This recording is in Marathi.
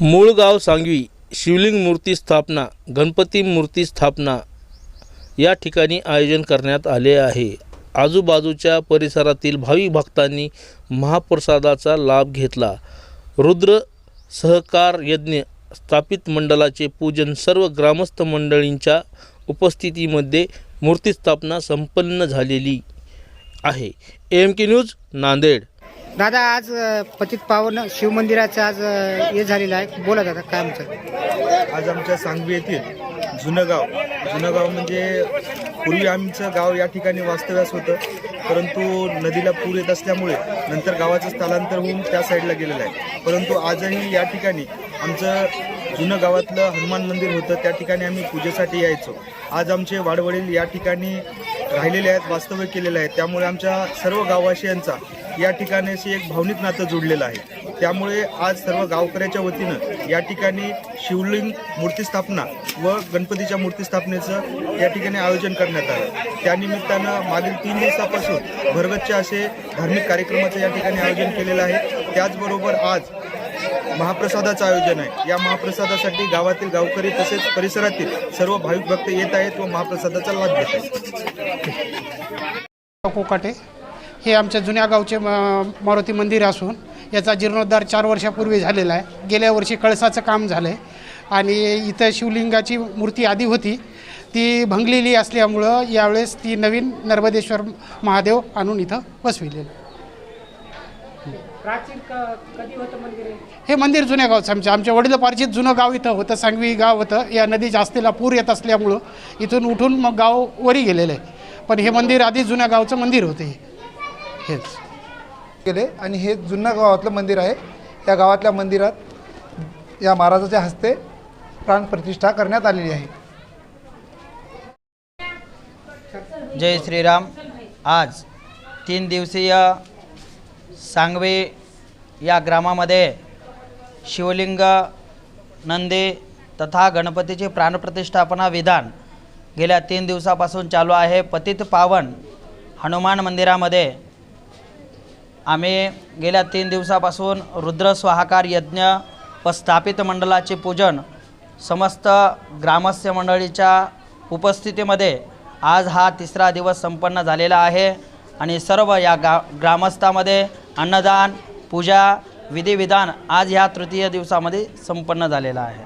मूळ गाव सांगवी शिवलिंग मूर्ती स्थापना गणपती मूर्ती स्थापना या ठिकाणी आयोजन करण्यात आले आहे. आजूबाजूच्या परिसरातील भाविक भक्तांनी महाप्रसादाचा लाभ घेतला. रुद्र सहकार यज्ञ स्थापित मंडळाचे पूजन सर्व ग्रामस्थ मंडळींच्या उपस्थितीमध्ये मूर्तिस्थापना संपन्न झालेली आहे. M K news Nanded. दादा आज पतित पावन शिवमंदिराचं आज हे झालेलं आहे. बोला दादा काय आमचं? आज आमच्या सांगवी येथील जुनं गाव जुनं गाव म्हणजे पूर्वी आमचं गाव या ठिकाणी वास्तव्यास होतं. परंतु नदीला पूर येत असल्यामुळे नंतर गावाचं स्थलांतर होऊन त्या साईडला गेलेलं आहे. परंतु आजही या ठिकाणी आमचं जुनं गावातलं हनुमान मंदिर होतं. त्या ठिकाणी आम्ही पूजेसाठी यायचो. आज आमचे वाडवडील या ठिकाणी राहिलेले आहेत वास्तव्य केलेलं आहे त्यामुळे आमच्या सर्व गाववासियांचा या ठिकाणाशी एक भावनिक नातं जोडलेलं आहे. त्यामुळे आज सर्व गावकऱ्याच्या वतीनं या ठिकाणी शिवलिंग मूर्तिस्थापना व गणपतीच्या मूर्तिस्थापनेचं या ठिकाणी आयोजन करण्यात आलं. त्यानिमित्तानं मागील तीन दिवसापासून भरगतचे असे धार्मिक कार्यक्रमाचं या ठिकाणी आयोजन केलेलं आहे. त्याचबरोबर आज महाप्रसादाचं आयोजन आहे. या महाप्रसादासाठी गावातील गावकरी तसेच परिसरातील सर्व भाविक भक्त येत आहेत व महाप्रसादाचा लाभ घेत आहेत. कोकाटे. हे आमच्या जुन्या गावचे म- मारुती मंदिर असून याचा जीर्णोद्धार चार वर्षापूर्वी झालेला आहे. गेल्या वर्षी कळसाचं काम झालं आहे आणि इथं शिवलिंगाची मूर्ती आधी होती. ती भंगलेली असल्यामुळं यावेळेस ती नवीन नर्मदेश्वर महादेव आणून इथं बसविलेलं हे? मंदिर जुन्या गावचं आमच्या आमच्या वडिलोपार्जित जुनं गाव इथं होतं. सांगवी गाव होतं. या नदी जास्तीला पूर येत असल्यामुळं इथून उठून मग गाव वरी गेलेलं आहे. पण हे मंदिर आधी जुन्या गावचं मंदिर होतं हे. हेच केले. आणि हे जुन्या गावातलं मंदिर आहे. या गावातल्या मंदिरात या महाराजाच्या हस्ते प्राणप्रतिष्ठा करण्यात आलेली आहे. जय श्रीराम. आज तीन दिवसीय सांगवे या ग्रामामध्ये शिवलिंग नंदी तथा गणपतीची प्राणप्रतिष्ठापना विधान गेल्या तीन दिवसापासून चालू आहे. पतित पावन हनुमान मंदिरामध्ये आम्ही गेल्या तीन दिवसापासून रुद्र स्वाहाकार यज्ञ व स्थापित मंडळाचे पूजन समस्त ग्रामस्य मंडळीच्या उपस्थितीमध्ये आज हा तिसरा दिवस संपन्न झालेला आहे आणि सर्व या गा ग्रामस्थामध्ये अन्नदान पूजा विधिविधान आज ह्या तृतीय दिवसामध्ये संपन्न झालेला आहे.